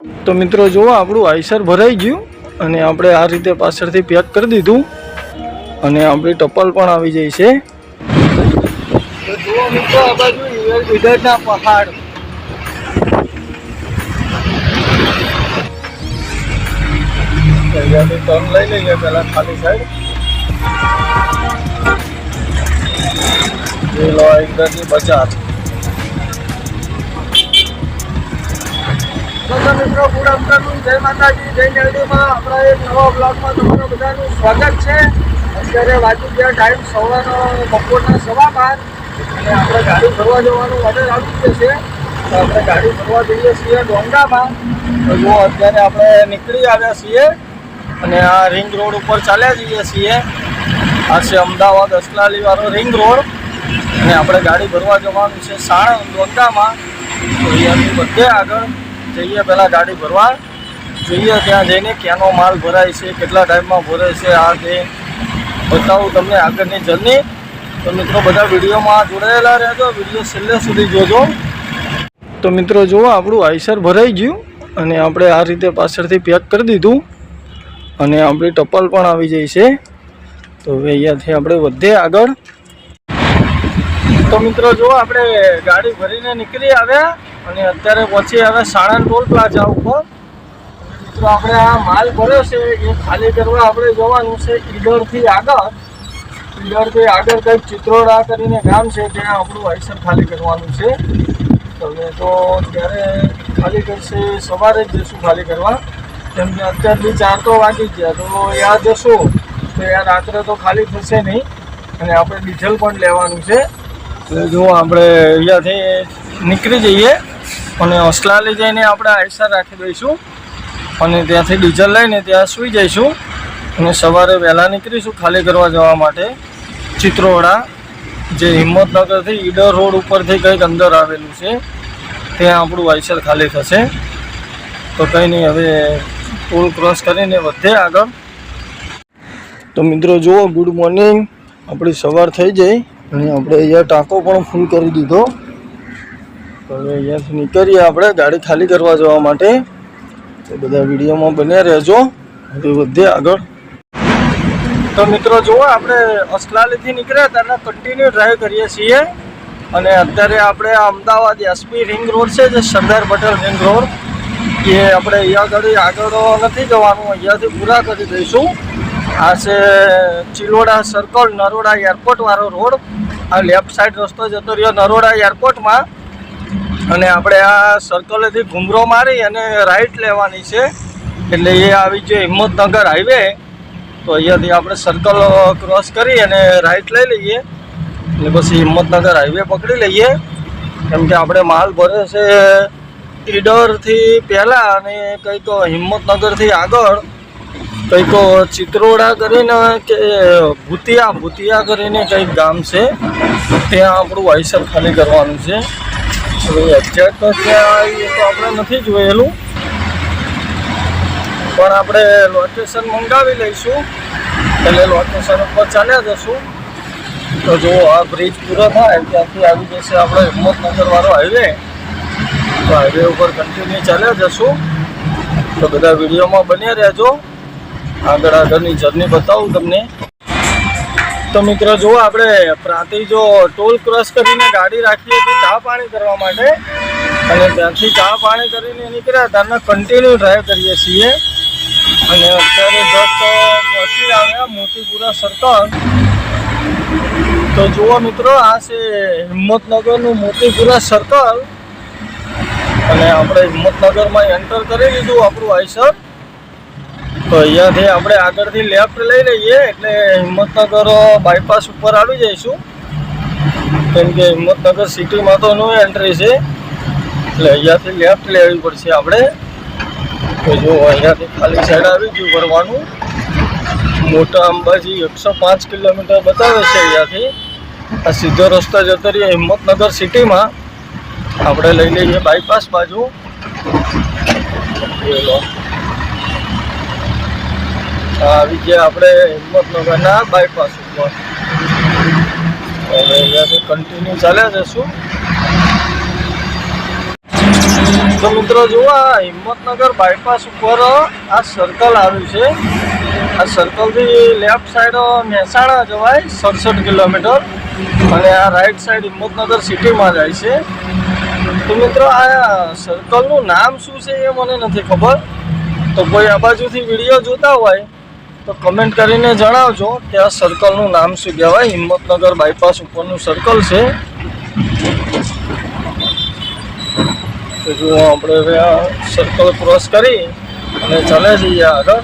તો મિત્રો જુઓ, આપણું આઈસર ભરાઈ ગયું અને આપણે આ રીતે પાછળથી પેક કરી દીધું અને આપણી ટપલ પણ આવી જાય છે. તો જુઓ લઈ લઈએ, પહેલા ખાલી સાઈડ જોઈ લો ઈડરની બજાર. તો મિત્રો, ગુડ આફ્ટરનૂન, જય માતાજી, જય મેરડીમાં આપણા એક નવા બ્લોગમાં તમારું બધાનું સ્વાગત છે. અત્યારે વાગી ગયા ટાઈમ સવારનો બપોરના સવા બાર. અને આપણે ગાડી ફરવા જવાનું ઓર્ડર આવી ગયો તો આપણે ગાડી ફરવા જઈએ છીએ ડોંગામાં તો અત્યારે આપણે નીકળી આવ્યા છીએ અને આ રિંગ રોડ ઉપર ચાલ્યા જઈએ છીએ. આ છે અમદાવાદ અસલાલી વાળો રિંગ રોડ. અને આપણે ગાડી ભરવા જવાનું છે સાણંદ ડોંગામાં તો બધે આગળ જઈએ, પહેલાં ગાડી ભરવા. જોઈએ, ત્યાં જઈને ક્યાંનો માલ ભરાય છે, કેટલા ટાઈમમાં ભરે છે, આ તે બતાવું તમને આગળની જર્ની તો મિત્રો, બધા વિડીયોમાં જોડાયેલા રહેજો, વીડિયો છેલ્લે સુધી જોજો. તો મિત્રો, જુઓ, આપણું આઈસર ભરાઈ ગયું અને આપણે આ રીતે પાછળથી પેક કરી દીધું અને આપણી ટપાલ પણ આવી જાય છે. તો હવે અહીંયાથી આપણે વધીએ આગળ. તો મિત્રો, જુઓ, આપણે ગાડી ભરીને નીકળી આવ્યા. અને અત્યારે પછી હવે સાણંદ ટોલ પ્લાઝા ઉપર. મિત્રો, આપણે આ માલ ભર્યો છે, એ ખાલી કરવા આપણે જવાનું છે ઈડરથી આગળ. ઈડરથી આગળ કંઈક ચિત્રોડા કરીને ગામ છે, ત્યાં આપણું આઈસર ખાલી કરવાનું છે. તમે તો ત્યારે ખાલી કરશે, સવારે જ જશું ખાલી કરવા. કેમ કે અત્યારથી ચાર તો વાગી ગયા, તો યાદ જશું તો યાર રાત્રે તો ખાલી થશે નહીં. અને આપણે ડીઝલ પણ લેવાનું છે. તો જો આપણે અહીંયાથી નીકળી જઈએ. અને અસલાલી જઈને આપણે આયસર રાખી દઈશું. અને ત્યાંથી ડીઝલ લઈને ત્યાં સૂઈ જઈશું. અને સવારે વહેલા નીકળીશું ખાલી કરવા જવા માટે. ચિત્રોડા, જે હિંમતનગરથી ઈડર રોડ ઉપરથી કંઈક અંદર આવેલું છે, ત્યાં આપણું આયસર ખાલી થશે. તો કંઈ નહીં, હવે પુલ ક્રોસ કરીને વધે આગળ. તો મિત્રો, જુઓ, ગુડ મોર્નિંગ. આપણી સવાર થઈ જાય અને આપણે અહીંયા ટાંકો પણ ફૂલ કરી દીધો. તો હવે અહીંયાથી નીકળીએ આપણે, ગાડી ખાલી કરવા જવા માટે. તો બધા વિડીયોમાં બન્યા રહેજો. હવે વધીએ આગળ. તો મિત્રો, જુઓ, આપણે અસલાલીથી નીકળ્યા ત્યારે કન્ટિન્યુ ડ્રાઈવ કરીએ છીએ. અને અત્યારે આપણે અમદાવાદ એસપી રિંગ રોડ છે, જે સરદાર પટેલ રિંગ રોડ એ આપણે અહીંયા આગળ આગળ નથી જવાનું, અહીંયાથી પૂરા કરી દઈશું. આ છે ચિલોડા સર્કલ નરોડા એરપોર્ટવાળો રોડ આ લેફ્ટ સાઈડ રસ્તો જતો રહ્યો નરોડા એરપોર્ટમાં અને આપણે આ સર્કલેથી ઘૂમરો મારી અને રાઈટ લેવાની છે. એટલે એ આવી જો હિંમતનગર હાઈવે તો અહીંયાથી આપણે સર્કલ ક્રોસ કરી અને રાઈટ લઈ લઈએ. એટલે પછી હિંમતનગર હાઈવે પકડી લઈએ. કેમ કે આપણે માલ ભરે છે ઈડરથી પહેલાં અને કંઈક હિંમતનગરથી આગળ. કંઈક ચિત્રોડા કરીને કે ભૂતિયા ભૂતિયા કરીને કંઈક ગામ છે. ત્યાં આપણું વાયસર ખાલી કરવાનું છે. એક્ઝેક્ટ તો ત્યાં એ તો આપણે નથી જોયેલું પણ આપણે લોકેશન મંગાવી લઈશું. એટલે લોકેશન ઉપર ચાલ્યા જશું. તો જો આ બ્રિજ પૂરો થાય, ત્યાંથી આવી જશે આપણે હિંમતનગર વાળો હાઈવે તો હાઈવે ઉપર કન્ટિન્યુ ચાલ્યા જશું. તો બધા વિડીયોમાં બન્યા રહેજો. આગળ આગળની જર્ની બતાવું તમને. તો મિત્રો, જુઓ આપણે પ્રાંતિ જો ટોલ ક્રોસ કરીને ગાડી રાખી હતી ચા પાણી કરવા માટે. અને ત્યાંથી ચા પાણી કરીને નીકળ્યા. ત્યાંના કન્ટિન્યુ ડ્રાઈવ કરીએ છીએ. અને અત્યારે જસ્ટ પહોંચી આવ્યા મોતીપુરા સર્કલ તો જુઓ મિત્રો, આ છે હિંમતનગરનું મોતીપુરા સર્કલ અને આપણે હિંમતનગરમાં એન્ટર કરી લીધું આપણું આઈસર. તો અહીંયાથી આપણે આગળથી લેફ્ટ લઈ લઈએ, એટલે હિંમતનગર બાયપાસ ઉપર આવી જઈશું. કેમ કે હિંમતનગર સિટીમાં તો નો એન્ટ્રી છે. એટલે અહીંયાથી લેફ્ટ લેવી પડશે આપણે. તો જો અહીંયાથી ખાલી સાઈડ આવી ગયું ભરવાનું મોટા અંબાજી એકસો પાંચ કિલોમીટર બતાવે છે અહીંયાથી. આ સીધો રસ્તો જતો રહીએ હિંમતનગર સિટીમાં આપણે લઈ લઈએ બાયપાસ બાજુ. આવી ગયા આપણે હિંમતનગરના બાયપાસ ઉપર. હવે કન્ટિન્યુ ચાલ્યા જશું તો મિત્રો જુઓ, આ હિંમતનગર બાયપાસ ઉપર આ સર્કલ આવ્યું છે. આ સર્કલથી લેફ્ટ સાઈડ મહેસાણા જવાય સડસઠ કિલોમીટર અને આ રાઈટ સાઈડ હિંમતનગર સિટીમાં જાય છે. તો મિત્રો આ સર્કલનું નામ શું છે એ મને નથી ખબર. તો કોઈ આ બાજુથી વીડિયો જોતા હોય તો કમેન્ટ કરીને જણાવજો કે આ સર્કલનું નામ શું કહેવાય? હિંમતનગર બાયપાસ ઉપરનું સર્કલ છે. તો જો આપણે હવે આ સર્કલ ક્રોસ કરી અને ચાલે જઈએ આગળ.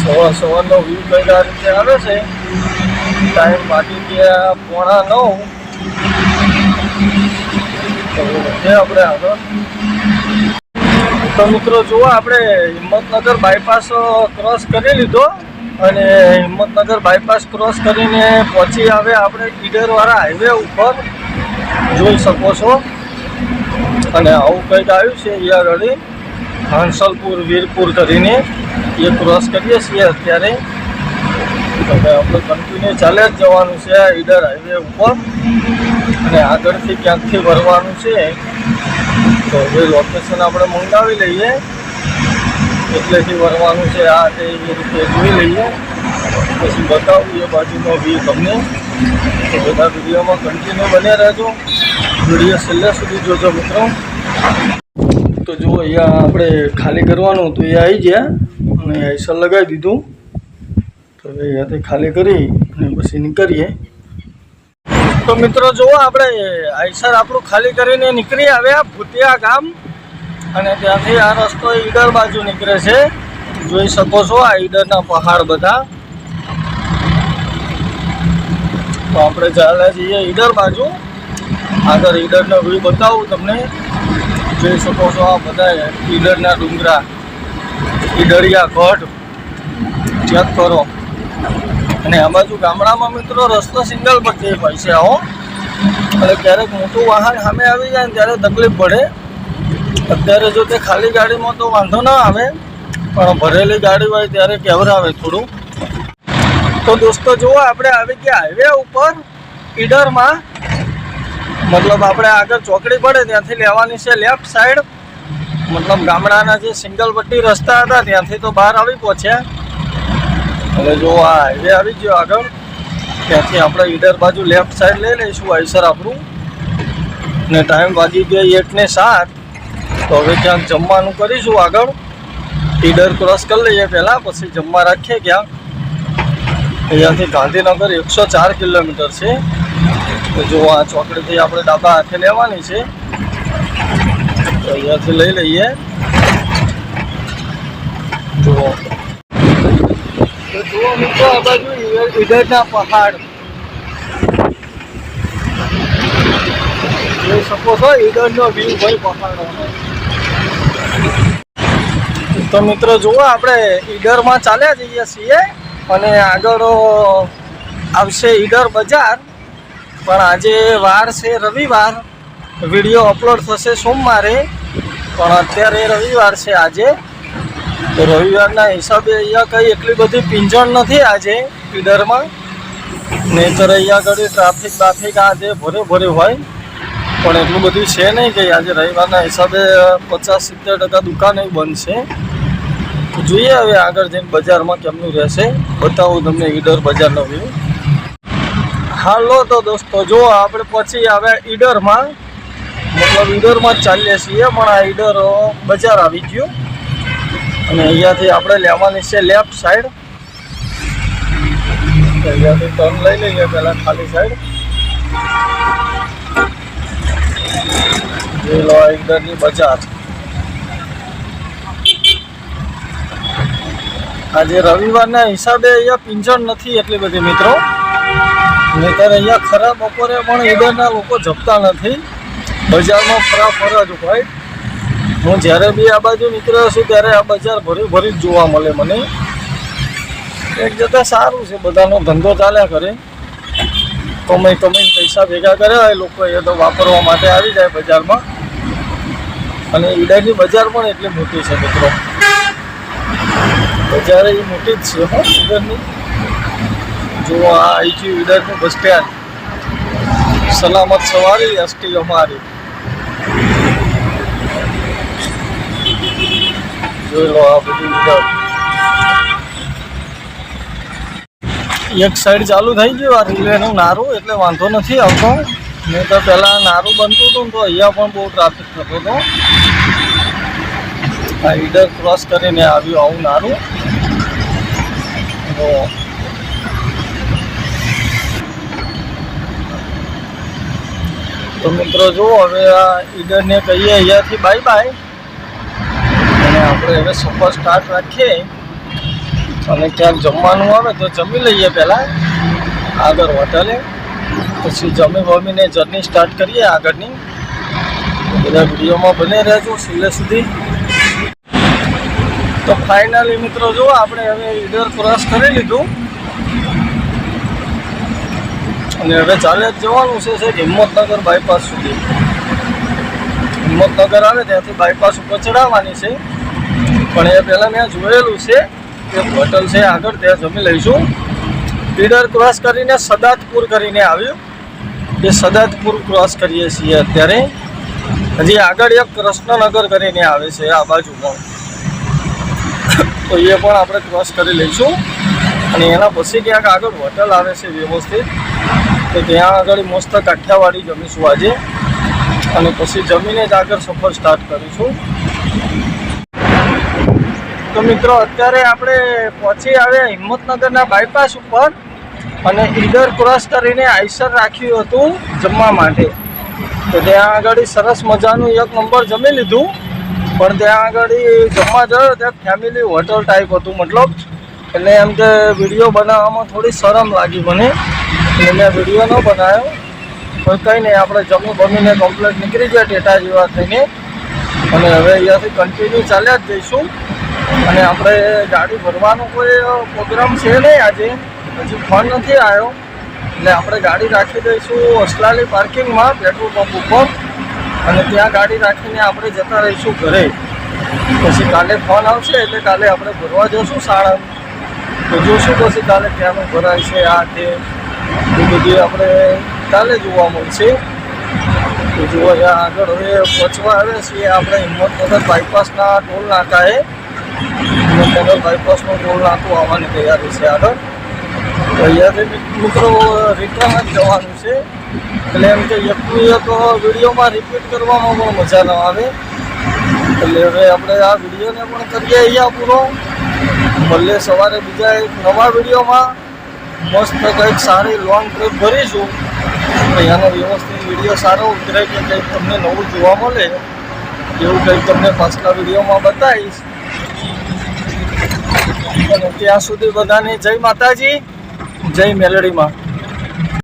સવાર સવારનો વ્યૂ કંઈક આ રીતે આવે છે? ટાઈમ વાગી ગયા પોણા નવ. તો આપણે આગળ. તો મિત્રો જુઓ, આપણે હિંમતનગર બાયપાસ ક્રોસ કરી લીધો અને હિંમતનગર બાયપાસ ક્રોસ કરીને પહોંચી આવે આપણે ઈડરવાળા હાઈવે ઉપર જોઈ શકો છો. અને આવું કંઈક આવ્યું છે આગળ હાંસલપુર વીરપુર કરીને એ ક્રોસ કરીએ છીએ અત્યારે. હવે આપણે કન્ટિન્યુ ચાલે જ જવાનું છે ઈડર હાઈવે ઉપર. અને આગળથી ક્યાંકથી વરવાનું છે તો જે લોકેશન આપણે મંગાવી લઈએ એટલેથી વરવાનું છે આ તે એ રીતે જોઈ લઈએ. પછી બતાવું એ બાજુનો વ્યૂ તમને. તો બધા વિડીયોમાં કન્ટિન્યુ બને રહેજો. વીડિયો છેલ્લે સુધી જોજો મિત્રો. તો જો અહીંયા આપણે ખાલી કરવાનું તો એ આવી ગયા. અને આઈસર લગાવી દીધું. તો અહીંયાથી ખાલી કરી અને પછી નીકળીએ. તો મિત્રો જુઓ આપણે આઈસર આપણું ખાલી કરીને નીકળી આવ્યા ભૂતિયા ગામ. અને ત્યાંથી આ રસ્તો ઈડર બાજુ નીકળે છે. જોઈ શકો છો આ ઈડરના પહાડ બધા. તો આપણે ચાલ્યા જઈએ ઈડર બાજુ. આગળ ઈડરનો વ્યૂ બતાવું તમને. જોઈ શકો છો આ બધા ઈડરના ડુંગરા. ઈડરિયા ગઢ. ચેક કરો. અને આ બાજુ ગામડામાં મિત્રો રસ્તો સિંગલ પટ્ટી હોય છે, આવો. અને ક્યારેક મોટું વાહન સામે આવી જાય ને ત્યારે તકલીફ પડે. અત્યારે જો તે ખાલી ગાડીમાં તો વાંધો ના આવે, પણ ભરેલી ગાડી હોય ત્યારે કેવરાવે થોડું. તો દોસ્તો, જુઓ, આપણે આવી ગયા હાઈવે ઉપર, ઈડરમાં. મતલબ આપણે આગળ ચોકડી પડે, ત્યાંથી લેવાની છે લેફ્ટ સાઈડ મતલબ ગામડાના જે સિંગલ પટ્ટી રસ્તા હતા, ત્યાંથી તો બહાર આવી પહોંચ્યા. હવે જો આ હાઈવે આવી ગયો આગળ, ત્યાંથી આપણે ઈડર બાજુ લેફ્ટ સાઈડ લઈ લઈશું આઈસર આપણું. ને ટાઈમ વાગી ગયો એક ને સાત. તો હવે ક્યાંક જમવાનું કરીશું આગળ. ઈડર ક્રોસ કરી લઈએ પહેલાં, પછી જમવા રાખીએ ક્યાંક. અહીંયાથી ગાંધીનગર એકસો ચાર કિલોમીટર છે. તો જો આ ચોકડીથી આપણે ડાબા હાથે લેવાની છે. તો અહીંયાથી લઈ લઈએ. જુઓ જુઓ મિત્રો, આ બાજુ ઈડરના પહાડ. જોઈ શકો છો ઈડરનો વ્યૂ ભાઈ પહાડોનો. તો મિત્રો, જુઓ, આપણે ઈડરમાં ચાલ્યા જઈએ છીએ અને આગળ આવશે ઈડર બજાર. પણ આજે વાર છે રવિવાર. વીડિયો અપલોડ થશે સોમવારે. પણ અત્યારે રવિવાર છે આજે. તો રવિવારના હિસાબે અહીંયા કંઈ એટલી બધી પીંજણ નથી આજે ઈડરમાં નહીંતર અહીંયા આગળ ટ્રાફિક બાફિક આજે ભરે ભરે હોય. પણ એટલું બધું છે નહીં કે આજે રવિવારના હિસાબે પચાસ સિત્તેર ટકા દુકાને બંધ છે. તો જોઈએ હવે આગળ જઈને બજારમાં કેમનું રહેશે. બતાવું તમને ઈડર બજારનો વ્યૂ હાલો તો દોસ્તો, જો આપણે પછી આવ્યા ઈડરમાં, મતલબ ઈડરમાં જ ચાલીએ છીએ, પણ આ ઈડર બજાર આવી ગયું. અને અહીંયાથી આપણે લેવાની છે લેફ્ટ સાઈડ અહીંયાથી ટર્ન લઈ લઈએ પહેલાં ખાલી સાઈડ જોઈ લો એકદરની બજાર. આજે રવિવારના હિસાબે અહીંયા પિંજણ નથી એટલી બધી મિત્રો. નહીતર અહીંયા ખરા બપોરે પણ ઈડરના લોકો જપતા નથી. બજારમાં ફરા ફરા જ હોય. હું જ્યારે બી આ બાજુ નીકળ્યો છું ત્યારે આ બજાર ભરી ભરી જ જોવા મળે મને. એક જતા સારું છે, બધાનો ધંધો ચાલ્યા કરે. કમાઈ કમાઈને પૈસા ભેગા કર્યા હોય લોકો એ તો વાપરવા માટે આવી જાય બજારમાં. અને ઈડાની બજાર પણ એટલી મોટી છે મિત્રો. બજાર એ મોટી જ છે હો ઈડરની જો આ અહીંથી ઈડરનું બસ સ્ટેન્ડ. સલામત સવારી, એસટી અમારી. જોઈ લો આ બધું એક સાઈડ ચાલુ થઈ ગયું, આ રેલવેનું નારું, એટલે વાંધો નથી આવતો. નહીં તો પહેલાં નારું બનતું હતું તો અહીંયા પણ બહુ ટ્રાફિક થતો હતો. આ ઈડર ક્રોસ કરીને આવ્યું આવું નારું. તો તો મિત્રો જુઓ, હવે આ ઈડરને કહીએ અહીંયાથી બાય બાય આપણે હવે સફર સ્ટાર્ટ રાખીએ. અને ક્યાંક જમવાનું આવે તો જમી લઈએ પહેલાં. આગળ હોટલે પછી જમી વમીને જર્ની સ્ટાર્ટ કરીએ આગળની. બધા વિડીયોમાં બને રહેજો છેલ્લે સુધી. તો ફાઇનલી મિત્રો જુઓ આપણે હવે ઈડર ક્રોસ કરી લીધું. અને હવે ચાલે જ જવાનું છે સાહેબ હિંમતનગર બાયપાસ સુધી. હિંમતનગર આવે ત્યાંથી બાયપાસ ઉપર ચડાવવાની છે. પણ એ પહેલાં મેં જોયેલું છે કે હોટલ છે આગળ, ત્યાં જમી લઈશું. પીડર ક્રોસ કરીને સદાતપુર કરીને આવ્યું. એ સદાતપુર ક્રોસ કરીએ છીએ અત્યારે. હજી આગળ એક કૃષ્ણનગર કરીને આવે છે, આ બાજુ પણ તો એ પણ આપણે ક્રોસ કરી લઈશું. અને એના પછી ક્યાંક આગળ હોટલ આવે છે વ્યવસ્થિત. તો ત્યાં આગળ મસ્ત કાઠિયાવાડી જમીશું આજે. અને પછી જમીને જ આગળ સફર સ્ટાર્ટ કરીશું. તો મિત્રો, અત્યારે આપણે પહોંચી આવ્યા હિંમતનગરના બાયપાસ ઉપર અને ઈડર ક્રોસ કરીને આઈસર રાખ્યું હતું જમવા માટે. તો ત્યાં આગળ સરસ મજાનું એક નંબર જમી લીધું. પણ ત્યાં આગળ જમવા જયો ત્યાં ફેમિલી હોટલ ટાઈપ હતું મતલબ. એટલે એમ કે વીડિયો બનાવવામાં થોડી શરમ લાગી મને. એટલે મેં વીડિયો ન બનાવ્યો. પણ કંઈ નહીં, આપણે જમી બમીને કમ્પ્લેટ નીકળી ગયા ટેટા જેવા થઈને. અને હવે અહીંયાથી કન્ટિન્યુ ચાલ્યા જ જઈશું. અને આપણે ગાડી ભરવાનો કોઈ પ્રોગ્રામ છે નહીં આજે. હજી ફોન નથી આવ્યો. એટલે આપણે ગાડી રાખી દઈશું અસલાલી પાર્કિંગમાં, પેટ્રોલ પંપ ઉપર. અને ત્યાં ગાડી રાખીને આપણે જતા રહીશું ઘરે. પછી કાલે ફોન આવશે, એટલે કાલે આપણે ભરવા જઈશું સાડા તો જોશું પછી કાલે ક્યાંનું ભરાય છે, આ તે એ બધી આપણે કાલે જોવા મળશે. તો આગળ હવે પહોંચવા આવે છે આપણે હિંમતનગર બાયપાસના ટોલ નાકાએ. હિંમતનગર બાયપાસનો ટોલ નાખું આવવાની તૈયારી છે આગળ. તો અહીંયાથી મિત્રો રિટર્ન જ જવાનું છે. એટલે એમ કે એકનું એક વિડીયોમાં રિપીટ કરવામાં પણ મજા ન આવે. એટલે હવે આપણે આ વિડીયોને પણ કરીએ અહીંયા પૂરો. ભલે સવારે બીજા એક નવા વિડીયોમાં. મસ્ત કંઈક સારી લોંગ ટ્રીપ ભરીશું અહીંયાનો વ્યવસ્થિત વીડિયો સારો ઉતરે કે કંઈક તમને નવું જોવા મળે, એવું કંઈક તમને પાછલા વિડીયોમાં બતાવીશ. ત્યાં સુધી બધાને જય માતાજી જય મેલડીમાં.